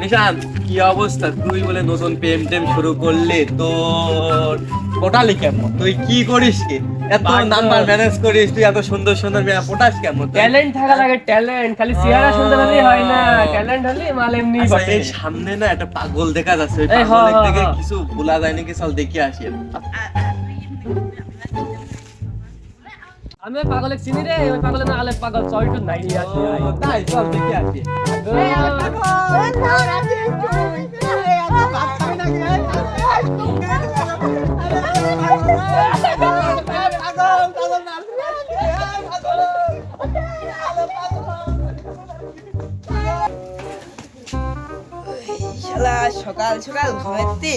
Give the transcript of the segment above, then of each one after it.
নিশান কি অবস্থা? তুই বলে নতুন প্রেম টেম শুরু করলি তোর। পটালি কেমন? তুই কি করিস কি? এত নাম্বার ম্যানেজ করিস তুই এত সুন্দর সুন্দর মেয়ে পটাস কেমন? ট্যালেন্ট থাকা লাগে ট্যালেন্ট খালি চেহারা সুন্দর হলেই হয় না। ট্যালেন্ট হলে মাল এমনি আচ্ছা, বটে। সামনে না একটা পাগল দেখা যাচ্ছে। ওই পাগলের দিকে কিছু বলা যায় নাকি চল দেখে আসি। আমি ওই পাগলের চিনি রে ওই পাগলের না আলে পাগল চল একটু নাই আসি। তাই চল দেখে আসি। সকাল সকাল ঘুমাতে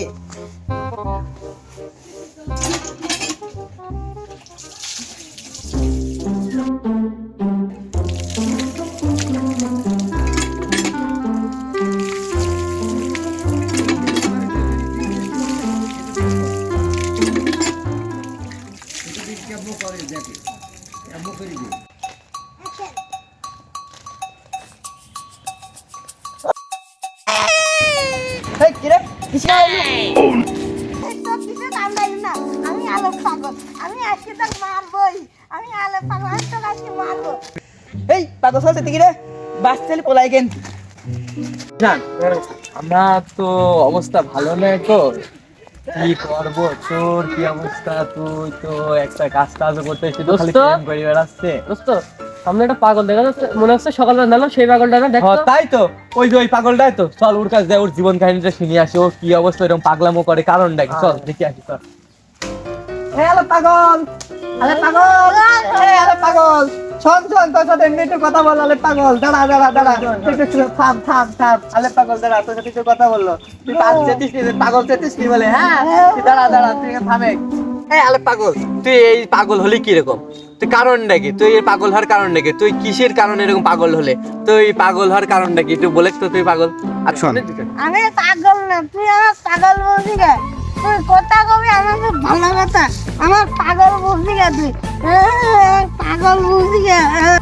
কিরে? কিছু আমি আলো পাগল আমি আজকে তো মারবই আমি আলো পাগল আমি তো আজকে মারবো এই পাগল চলছে তুই কিরে? বাস চালি পলাই কেন? আমরা তো অবস্থা ভালো নয় তো। কি করব তোর? কি অবস্থা? তুই তো একটা কাজ টাজ করতে এসে তো খালি করে বেড়াচ্ছে। দোস্ত সামনে একটা পাগল দেখা যাচ্ছে, মনে হচ্ছে সকালবেলা নাম সেই পাগলটা না দেখো। তাই তো। ওই যে ওই পাগলটাই তো। চল ওর কাছে ওর জীবন কাহিনীটা শুনে আসি, ও কি অবস্থা, এরকম পাগলামো করে, কারণটা কি? চল, দেখি আসি, চল। হে, আলে পাগল! এমনি কথা পাগল। পাগল, দাঁড়া কথা বলল। পাগল বলে হ্যাঁ? দাঁড়া পাগল, তুই এই পাগল হলি কি তুই কারণটা কি তুই পাগল হওয়ার কারণটা কি তুই কিসের কারণে এরকম পাগল হলে? তুই পাগল হওয়ার কারণটা কি তুই বলে তো তুই পাগল। আচ্ছা আমি পাগল না তুই আমার পাগল বলছি গে তুই কথা কবি আমার ভালো কথা। আমার পাগল বলছি গে তুই? পাগল বলছি গে আহ।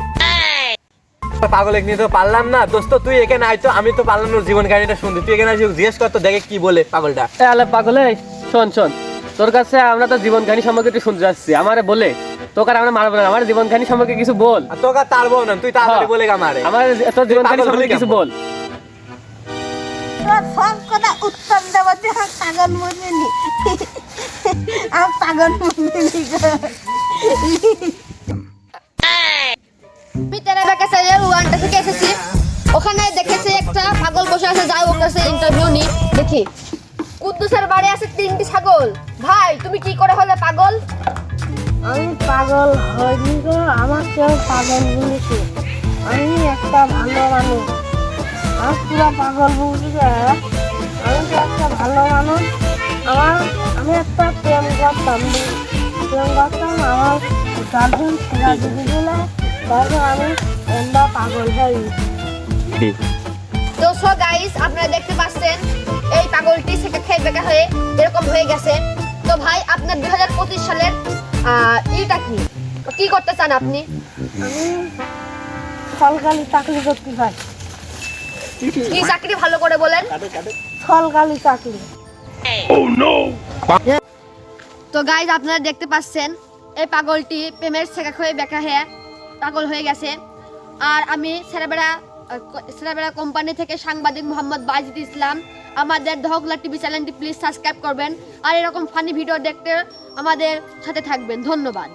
পাগল নিয়ে তো পারলাম না। দোস্ত তুই এখানে আইতো আমি তো পারলাম না জীবন কাহিনীটা শুনতে। তুই এখানে আসি জিজ্ঞেস কর তো দেখে কি বলে পাগলটা। আলে পাগল শোন শোন। তোর কাছে আমরা তো জীবন কাহিনী সম্পর্কে একটু শুনতে যাচ্ছি। আমারে বলে তোকে আমরা মারবো না। আমার জীবন কাহিনী সম্পর্কে কিছু বল। তোকে না তুই তাড়াতাড়ি হ্যাঁ। বলে আমারে আমার তোর জীবন কাহিনী পাগল হলি সম্পর্কে কিছু বল। তোর সব কথা উত্তর দেব তুই আমার পাগল বুঝিনি আমার পাগল বুঝিনি কাছে ওয়ানটা থেকে এসেছি। ওখানে দেখেছি একটা পাগল বসে আছে যাই ওর কাছে ইন্টারভিউ নি দেখি। কুদ্দুসের বাড়ি আছে তিনটি ছাগল। ভাই তুমি কি করে হলে পাগল? আমি পাগল হইনি গো আমার কেউ পাগল বলেছে আমি একটা ভালো মানুষ। আমার পুরো পাগল বলছে আমি তো একটা ভালো মানুষ আমার আমি একটা প্রেম করতাম প্রেম করতাম আমার গার্জেন ছেড়া দিদি দিলে তখন আমি এমবা পাগল হই। তো সো গাইস আপনারা দেখতে পাচ্ছেন এই পাগলটি সেটা খেয়ে বেকা হয়ে এরকম হয়ে গেছে। তো ভাই আপনার দুই হাজার পঁচিশ সালের আহ, ইটা কি? কি করতে চান আপনি সরকারি চাকরি করতে চাই। কি চাকরি ভালো করে বলেন? সরকারি চাকরি। তো গাইজ আপনারা দেখতে পাচ্ছেন এই পাগলটি প্রেমের শেখা হয়ে বেকা হয়ে পাগল হয়ে গেছে। আর আমি সেরাবেড়া সেরাবেড়া কোম্পানি থেকে সাংবাদিক মোহাম্মদ বাজিদ ইসলাম আমাদের ধকলা টিভি চ্যানেলটি প্লিজ সাবস্ক্রাইব করবেন। আর এরকম ফানি ভিডিও দেখতে আমাদের সাথে থাকবেন। ধন্যবাদ।